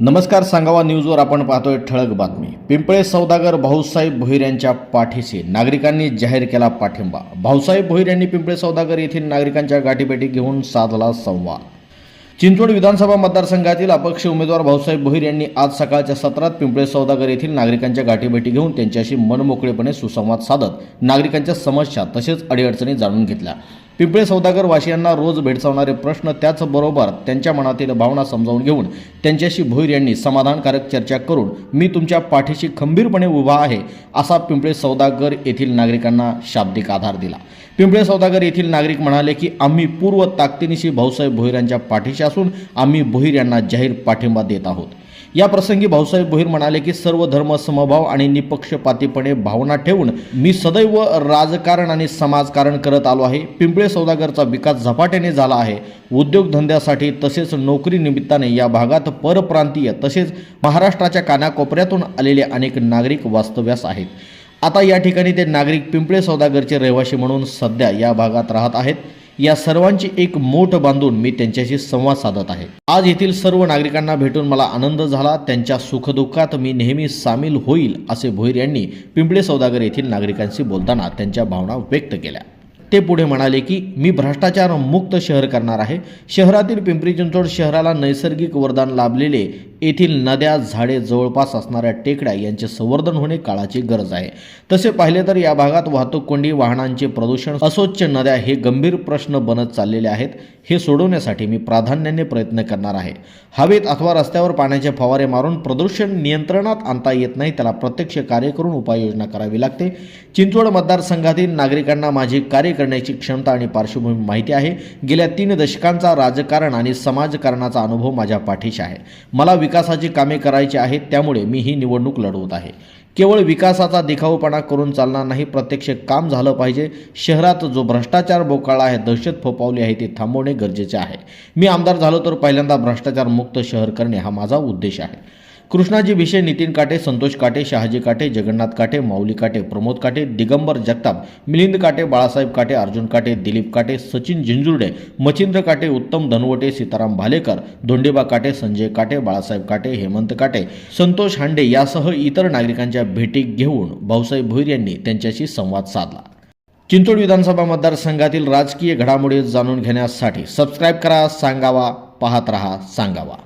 नमस्कार सांगावा न्यूजवर आपण पाहतोय ठळक बातमी. पिंपळे सौदागर भाऊसाहेब भोईर यांच्या पाठीशी नागरिकांनी जाहीर केला पाठिंबा. भाऊसाहेब भोईर यांनी पिंपळे सौदागर येथील नागरिकांच्या गाठीभेटी घेऊन साधला संवाद. चिंचवड विधानसभा मतदारसंघातील अपक्ष उमेदवार भाऊसाहेब भोईर यांनी आज सकाळच्या सत्रात पिंपळे सौदागर येथील नागरिकांच्या गाठीभेटी घेऊन त्यांच्याशी मनमोकळेपणे सुसंवाद साधत नागरिकांच्या समस्या तसेच अडीअडचणी जाणून घेतल्या. पिंपळे सौदागर वाशियांना रोज भेडसावणारे प्रश्न त्याचबरोबर त्यांच्या मनातील भावना समजावून घेऊन त्यांच्याशी भोईर यांनी समाधानकारक चर्चा करून मी तुमच्या पाठीशी खंबीरपणे उभा आहे असा पिंपळे सौदागर येथील नागरिकांना शाब्दिक आधार दिला. पिंपळे सौदागर येथील नागरिक म्हणाले की आम्ही पूर्व ताकदीनिशी भाऊसाहेब भोईर यांच्या पाठीशी असून आम्ही भोईर यांना जाहीर पाठिंबा देत आहोत. या प्रसंगी भाऊसाहेब भोईर म्हणाले की सर्व धर्म समभाव आणि निपक्षपातीपणे भावना ठेवून मी सदैव राजकारण आणि समाजकारण करत आलो आहे. पिंपळे सौदागरचा विकास झपाट्याने झाला आहे. उद्योगधंद्यासाठी तसेच नोकरी निमित्ताने या भागात परप्रांतीय तसेच महाराष्ट्राच्या कानाकोपऱ्यातून आलेले अनेक नागरिक वास्तव्यास आहेत. आता या ठिकाणी ते नागरिक पिंपळे सौदागरचे रहिवासी म्हणून सध्या या भागात राहत आहेत. या सर्वांची एक मोठ बांधून मी त्यांच्याशी संवाद साधत आहे. आज येथील सर्व नागरिकांना भेटून मला आनंद झाला. त्यांच्या सुखदुःखात मी नेहमी सामील होईल असे भोईर यांनी पिंपळे सौदागर येथील नागरिकांशी बोलताना त्यांच्या भावना व्यक्त केल्या. ते पुढे म्हणाले की मी भ्रष्टाचार मुक्त शहर करणार आहे. शहरातील पिंपरी चिंचवड शहराला नैसर्गिक वरदान लाभलेले येथील नद्या झाडे जवळपास असणाऱ्या टेकड्या यांचे संवर्धन होणे काळाची गरज आहे. तसे पाहिले तर या भागात वाहतूक कोंडी वाहनांचे प्रदूषण अस्वच्छ नद्या हे गंभीर प्रश्न बनत चाललेले आहेत हे सोडवण्यासाठी मी प्राधान्याने प्रयत्न करणार आहे. हवेत अथवा रस्त्यावर पाण्याचे फवारे मारून प्रदूषण नियंत्रणात आणता येत नाही त्याला प्रत्यक्ष कार्य करून उपाययोजना करावी लागते. चिंचवड मतदारसंघातील नागरिकांना माझी कार्य करण्याची क्षमता आणि पार्श्वभूमी माहिती आहे. गेल्या तीन दशकांचा राजकारण आणि समाजकारणाचा अनुभव माझ्या पाठीशी आहे. मला विकासाची कामे करायची आहेत त्यामुळे मी ही निवडणूक लढवत आहे. केवळ विकासाचा दिखाऊपणा करून चालणार नाही प्रत्यक्ष काम झालं पाहिजे. शहरात जो भ्रष्टाचार बोकाळा आहे दहशत फोपावली आहे ते थांबवणे गरजेचे आहे. मी आमदार झालो तर पहिल्यांदा भ्रष्टाचार मुक्त शहर करणे हा माझा उद्देश आहे. कृष्णाजी भिशे नितीन काटे संतोष काटे शहाजी काटे जगन्नाथ काटे माऊली काटे प्रमोद काटे दिगंबर जगताप मिलिंद काटे बाळासाहेब काटे अर्जुन काटे दिलीप काटे सचिन जिंजुर्डे मच्छिंद्र काटे उत्तम धनवटे सीताराम भालेकर धोंडेबा काटे संजय काटे बाळासाहेब काटे हेमंत काटे संतोष हांडे यासह इतर नागरिकांच्या भेटी घेऊन भाऊसाहेब भोईर यांनी त्यांच्याशी संवाद साधला. चिंचोड विधानसभा मतदारसंघातील राजकीय घडामोडी जाणून घेण्यासाठी सबस्क्राईब करा सांगावा पाहत रहा सांगावा.